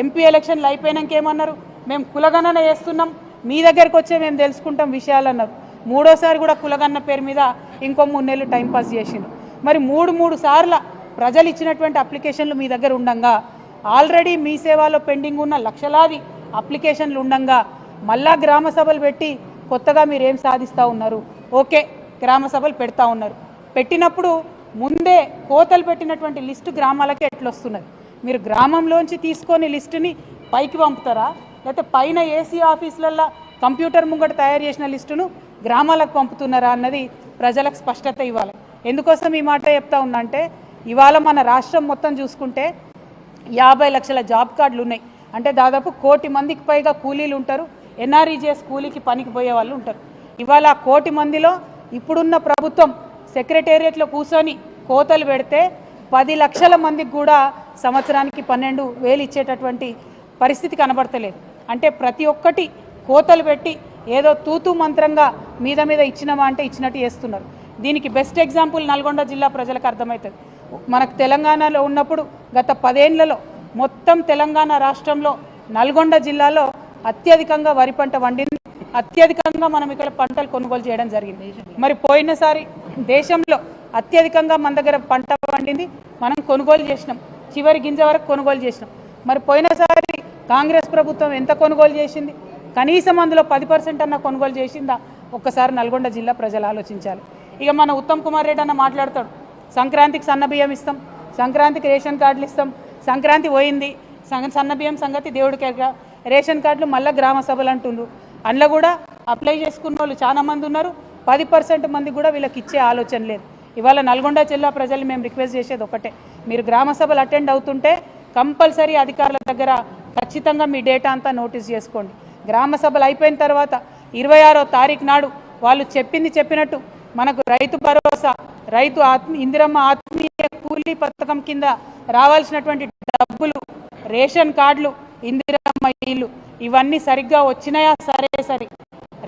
MP ఎలక్షన్లు అయిపోయినాక ఏమన్నారు? మేము కులగణన చేస్తున్నాం. మీ దగ్గరకు వచ్చే మేము తెలుసుకుంటాం విషయాలు అన్నారు. మూడోసారి కూడా కులగన్న పేరు మీద ఇంకో మూడు నెలలు టైంపాస్ చేసిండు. మరి మూడు మూడు సార్ల ప్రజలు ఇచ్చినటువంటి అప్లికేషన్లు మీ దగ్గర ఉండంగా ఆల్రెడీ మీ సేవలో పెండింగ్ ఉన్న లక్షలాది అప్లికేషన్లు ఉండంగా మళ్ళా గ్రామ సభలు పెట్టి కొత్తగా మీరు ఏం సాధిస్తూ ఉన్నారు? ఓకే గ్రామ సభలు పెడతా ఉన్నారు. పెట్టినప్పుడు ముందే కోతలు పెట్టినటువంటి లిస్టు గ్రామాలకే ఎట్లొస్తున్నది? మీరు గ్రామంలోంచి తీసుకొని లిస్టుని పైకి పంపుతారా? లేకపోతే పైన ఏసీ ఆఫీసులల్లో కంప్యూటర్ ముంగట తయారు చేసిన లిస్టును గ్రామాలకు పంపుతున్నారా అన్నది ప్రజలకు స్పష్టత ఇవ్వాలి. ఎందుకోసం ఈ మాట చెప్తా ఉన్నా అంటే ఇవాళ మన రాష్ట్రం మొత్తం చూసుకుంటే యాభై లక్షల జాబ్ కార్డులు ఉన్నాయి. అంటే దాదాపు కోటి మందికి పైగా కూలీలు ఉంటారు. ఎన్ఆర్ఈజీఎస్ కూలీకి పనికి పోయే వాళ్ళు ఉంటారు. ఇవాళ కోటి మందిలో ఇప్పుడున్న ప్రభుత్వం సెక్రటేరియట్లో కూర్చొని కోతలు పెడితే పది లక్షల మందికి కూడా సంవత్సరానికి పన్నెండు వేలు ఇచ్చేటటువంటి పరిస్థితి కనబడతలేదు. అంటే ప్రతి ఒక్కటి కోతలు పెట్టి ఏదో తూతు మంత్రంగా మీద మీద ఇచ్చినామా అంటే ఇచ్చినట్టు చేస్తున్నారు. దీనికి బెస్ట్ ఎగ్జాంపుల్ నల్గొండ జిల్లా ప్రజలకు అర్థమవుతుంది. మనకు తెలంగాణలో ఉన్నప్పుడు గత పదేళ్ళలో మొత్తం తెలంగాణ రాష్ట్రంలో నల్గొండ జిల్లాలో అత్యధికంగా వరి పంట వండింది. అత్యధికంగా మనం ఇక్కడ పంటలు కొనుగోలు చేయడం జరిగింది. మరి పోయినసారి దేశంలో అత్యధికంగా మన దగ్గర పంట పండింది. మనం కొనుగోలు చేసినాం. చివరి గింజ వరకు కొనుగోలు చేసినాం. మరి పోయినసారి కాంగ్రెస్ ప్రభుత్వం ఎంత కొనుగోలు చేసింది? కనీసం అందులో పది పర్సెంట్ అన్న కొనుగోలు చేసిందా? ఒక్కసారి నల్గొండ జిల్లా ప్రజలు ఆలోచించాలి. ఇక మన ఉత్తమ్ కుమార్ రెడ్డి అన్న మాట్లాడతాడు. సంక్రాంతికి సన్న బియ్యం ఇస్తాం. సంక్రాంతికి రేషన్ కార్డులు ఇస్తాం. సంక్రాంతి పోయింది. సన్నబియ్యం సంగతి దేవుడికి రేషన్ కార్డులు మళ్ళీ గ్రామ సభలు అంటుండ్రు. అందులో కూడా అప్లై చేసుకున్న వాళ్ళు చాలామంది ఉన్నారు. పది పర్సెంట్ మంది కూడా వీళ్ళకి ఇచ్చే ఆలోచన లేదు. ఇవాళ నల్గొండ జిల్లా ప్రజల్ని మేము రిక్వెస్ట్ చేసేది ఒకటే. మీరు గ్రామ సభలు అటెండ్ అవుతుంటే కంపల్సరీ అధికారుల దగ్గర ఖచ్చితంగా మీ డేటా అంతా నోటీస్ చేసుకోండి. గ్రామ సభలు అయిపోయిన తర్వాత ఇరవై ఆరో తారీఖు నాడు వాళ్ళు చెప్పింది చెప్పినట్టు మనకు రైతు భరోసా రైతు ఆత్మ ఇందిరమ్మ ఆత్మీయ కూలీ పథకం కింద రావాల్సినటువంటి డబ్బులు రేషన్ కార్డులు ఇందిరమ్మ ఇల్లు. ఇవన్నీ సరిగ్గా వచ్చినాయా? సరే సరే.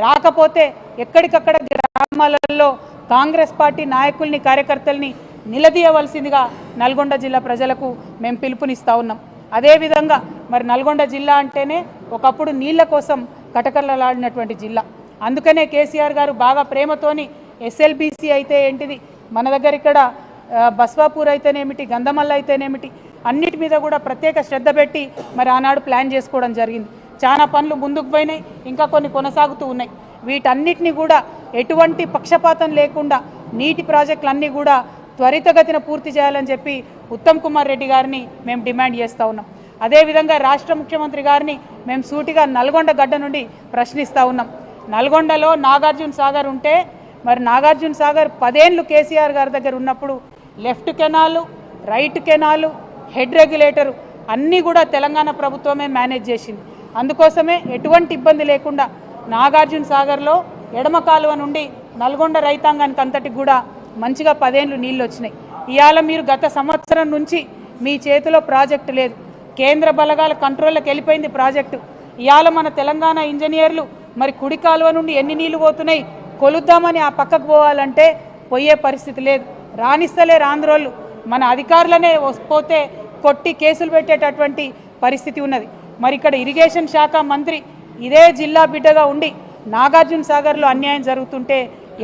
రాకపోతే ఎక్కడికక్కడ గ్రామాలలో కాంగ్రెస్ పార్టీ నాయకుల్ని కార్యకర్తల్ని నిలదీయవలసిందిగా నల్గొండ జిల్లా ప్రజలకు మేము పిలుపునిస్తూ ఉన్నాం. అదేవిధంగా మరి నల్గొండ జిల్లా అంటేనే ఒకప్పుడు నీళ్ళ కోసం కటకలలాడినటువంటి జిల్లా. అందుకనే కేసీఆర్ గారు బాగా ప్రేమతోని ఎస్ఎల్బీసీ అయితే ఏంటిది? మన దగ్గర ఇక్కడ బస్వాపూర్ అయితేనేమిటి గంధమల్ల అయితేనేమిటి అన్నిటి మీద కూడా ప్రత్యేక శ్రద్ధ పెట్టి మరి ఆనాడు ప్లాన్ చేసుకోవడం జరిగింది. చాలా పనులు ముందుకు పోయినాయి ఇంకా కొన్ని కొనసాగుతూ ఉన్నాయి. వీటన్నిటిని కూడా ఎటువంటి పక్షపాతం లేకుండా నీటి ప్రాజెక్టులన్నీ కూడా త్వరితగతిన పూర్తి చేయాలని చెప్పి ఉత్తమ్ కుమార్ రెడ్డి గారిని మేము డిమాండ్ చేస్తూ ఉన్నాం. అదేవిధంగా రాష్ట్ర ముఖ్యమంత్రి గారిని మేము సూటిగా నల్గొండ గడ్డ నుండి ప్రశ్నిస్తూ ఉన్నాం. నల్గొండలో నాగార్జున సాగర్ ఉంటే మరి నాగార్జున సాగర్ పదేళ్ళు కేసీఆర్ గారి దగ్గర ఉన్నప్పుడు left canal right canal head regulator అన్నీ కూడా తెలంగాణ ప్రభుత్వమే మేనేజ్ చేసింది. అందుకోసమే ఎటువంటి ఇబ్బంది లేకుండా నాగార్జున సాగర్లో ఎడమ కాలువ నుండి నల్గొండ రైతాంగానికి అంతటికి కూడా మంచిగా పదేళ్ళు నీళ్ళు వచ్చినాయి. ఇవాళ మీరు గత సంవత్సరం నుంచి మీ చేతిలో ప్రాజెక్టు లేదు. కేంద్ర బలగాల కంట్రోల్లోకి వెళ్ళిపోయింది ప్రాజెక్టు. ఇవాళ మన తెలంగాణ ఇంజనీర్లు మరి కుడి కాలువ నుండి ఎన్ని నీళ్ళు పోతున్నాయి కొలుద్దామని ఆ పక్కకు పోవాలంటే పోయే పరిస్థితి లేదు. రాణిస్తలే ఆంధ్రోళ్ళు మన అధికారులనే పోతే కొట్టి కేసులు పెట్టేటటువంటి పరిస్థితి ఉన్నది. మరి ఇక్కడ ఇరిగేషన్ శాఖ మంత్రి ఇదే జిల్లా బిడ్డగా ఉండి నాగార్జున సాగర్లో అన్యాయం జరుగుతుంటే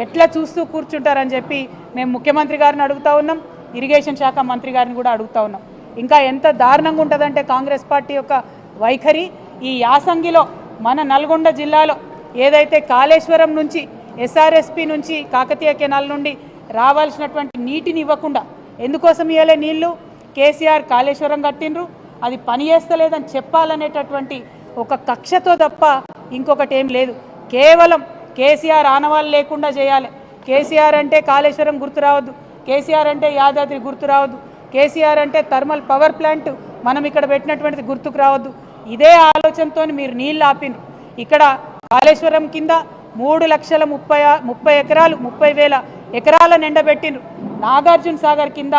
ఎట్లా చూస్తూ కూర్చుంటారని చెప్పి మేము ముఖ్యమంత్రి గారిని అడుగుతా ఉన్నాం. ఇరిగేషన్ శాఖ మంత్రి గారిని కూడా అడుగుతా ఉన్నాం. ఇంకా ఎంత దారుణంగా ఉంటుందంటే కాంగ్రెస్ పార్టీ యొక్క వైఖరి. ఈ యాసంగిలో మన నల్గొండ జిల్లాలో ఏదైతే కాళేశ్వరం నుంచి ఎస్ఆర్ఎస్పి నుంచి కాకతీయ కెనాల్ నుండి రావాల్సినటువంటి నీటిని ఇవ్వకుండా ఎందుకోసం ఇవ్వలే నీళ్ళు? కేసీఆర్ కాళేశ్వరం కట్టిండ్రు. అది పని చేస్తలేదని చెప్పాలనేటటువంటి ఒక కక్షతో తప్ప ఇంకొకటి ఏం లేదు. కేవలం కేసీఆర్ ఆనవాళ్ళు లేకుండా చేయాలి. కేసీఆర్ అంటే కాళేశ్వరం గుర్తు రావద్దు. కేసీఆర్ అంటే యాదాద్రి గుర్తు రావద్దు. కేసీఆర్ అంటే థర్మల్ పవర్ ప్లాంట్ మనం ఇక్కడ పెట్టినటువంటిది గుర్తుకు రావద్దు. ఇదే ఆలోచనతో మీరు నీళ్ళు ఆపిన్రు ఇక్కడ కాళేశ్వరం కింద మూడు లక్షల ముప్పై ముప్పై ఎకరాలు ముప్పై వేల ఎకరాల నిండబెట్టిండ్రు. నాగార్జున సాగర్ కింద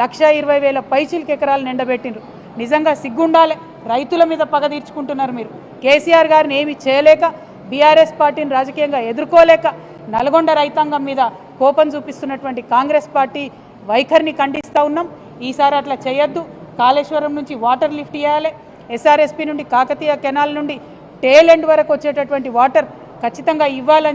లక్ష ఇరవై వేల పైచిలకి ఎకరాలు నిండబెట్టిండ్రు. నిజంగా సిగ్గుండాలే. రైతుల మీద పగ తీర్చుకుంటున్నారు మీరు. కేసీఆర్ గారిని ఏమి చేయలేక బీఆర్ఎస్ పార్టీని రాజకీయంగా ఎదుర్కోలేక నల్గొండ రైతాంగం మీద కోపం చూపిస్తున్నటువంటి కాంగ్రెస్ పార్టీ వైఖరిని ఖండిస్తూ ఉన్నాం. ఈసారి అట్లా చేయొద్దు. కాళేశ్వరం నుంచి వాటర్ లిఫ్ట్ చేయాలి. ఎస్ఆర్ఎస్పి నుండి కాకతీయ కెనాల్ నుండి టేల్ ఎండ్ వరకు వచ్చేటటువంటి వాటర్ ఖచ్చితంగా ఇవ్వాలని చెప్పి